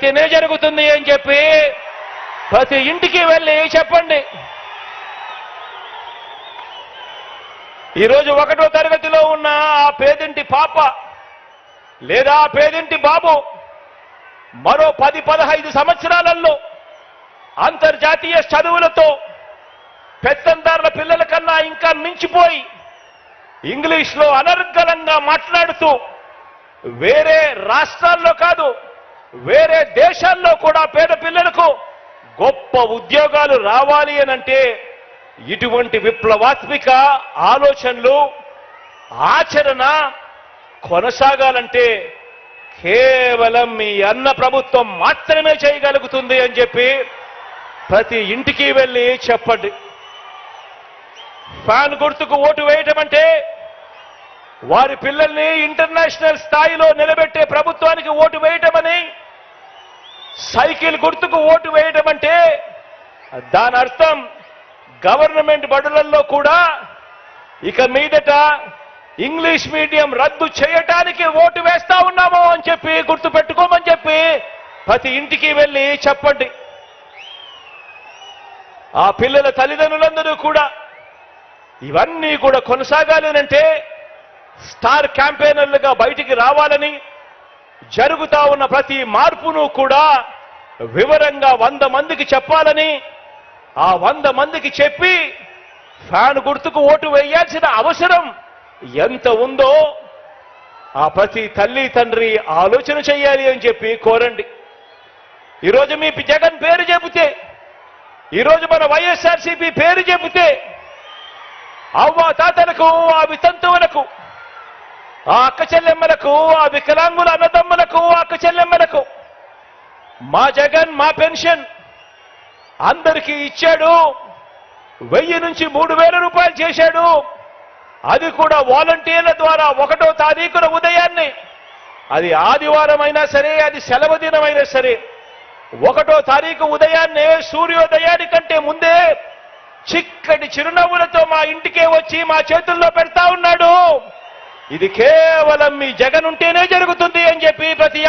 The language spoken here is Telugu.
ఉంటేనే జరుగుతుంది అని చెప్పి ప్రతి ఇంటికి వెళ్ళి చెప్పండి. ఈరోజు ఒకటో తరగతిలో ఉన్న ఆ పేదింటి పాప లేదా ఆ పేదింటి బాబు మరో పది పదహైదు సంవత్సరాలలో అంతర్జాతీయ చదువులతో పెత్తందారుల పిల్లల కన్నా ఇంకా మించిపోయి ఇంగ్లీష్లో అనర్గలంగా మాట్లాడుతూ వేరే రాష్ట్రాల్లో కాదు వేరే దేశాల్లో కూడా పేద పిల్లలకు గొప్ప ఉద్యోగాలు రావాలి అనంటే ఇటువంటి విప్లవాత్మిక ఆలోచనలు ఆచరణ కొనసాగాలంటే కేవలం మీ అన్న ప్రభుత్వం మాత్రమే చేయగలుగుతుంది అని చెప్పి ప్రతి ఇంటికి వెళ్ళి చెప్పండి. ఫ్యాన్ గుర్తుకు ఓటు వేయటం అంటే వారి పిల్లల్ని ఇంటర్నేషనల్ స్థాయిలో నిలబెట్టే ప్రభుత్వానికి ఓటు వేయటమని సైకిల్ గుర్తుకు ఓటు వేయడం అంటే దాని అర్థం గవర్నమెంట్ బడులలో కూడా ఇక మీదట ఇంగ్లీష్ మీడియం రద్దు చేయటానికి ఓటు వేస్తా ఉన్నాము అని చెప్పి గుర్తు పెట్టుకోమని చెప్పి ప్రతి ఇంటికి వెళ్ళి చెప్పండి. ఆ పిల్లల తల్లిదండ్రులందరూ కూడా ఇవన్నీ కూడా కొనసాగాలి అంటే స్టార్ క్యాంపెయినర్లుగా బయటికి రావాలని జరుగుతా ఉన్న ప్రతి మార్పును కూడా వివరంగా వంద మందికి చెప్పాలని ఆ వంద మందికి చెప్పి ఫ్యాన్ గుర్తుకు ఓటు వేయాల్సిన అవసరం ఎంత ఉందో ఆ ప్రతి తల్లి తండ్రి ఆలోచన చేయాలి అని చెప్పి కోరండి. ఈరోజు మీ జగన్ పేరు చెబితే ఈరోజు మన వైఎస్ఆర్సీపీ పేరు చెబితే అవ్వ తాతలకు ఆ వితంతువులకు ఆ అక్క చెల్లెమ్మలకు ఆ వికలాంగుల అన్నదమ్ములకు అక్క చెల్లెమ్మలకు మా జగన్ మా పెన్షన్ అందరికీ ఇచ్చాడు. వెయ్యి నుంచి మూడు వేల రూపాయలు చేశాడు. అది కూడా వాలంటీర్ల ద్వారా ఒకటో తారీఖున ఉదయాన్నే. అది ఆదివారం అయినా సరే అది సెలవు దినమైనా సరే. ఒకటో తారీఖు ఉదయాన్నే సూర్యోదయానికంటే ముందే చిక్కటి చిరునవ్వులతో మా ఇంటికే వచ్చి మా చేతుల్లో పెడతా ఉన్నాడు. ఇది కేవలం మీ జగన్ ఉంటేనే జరుగుతుంది అని చెప్పి ప్రతి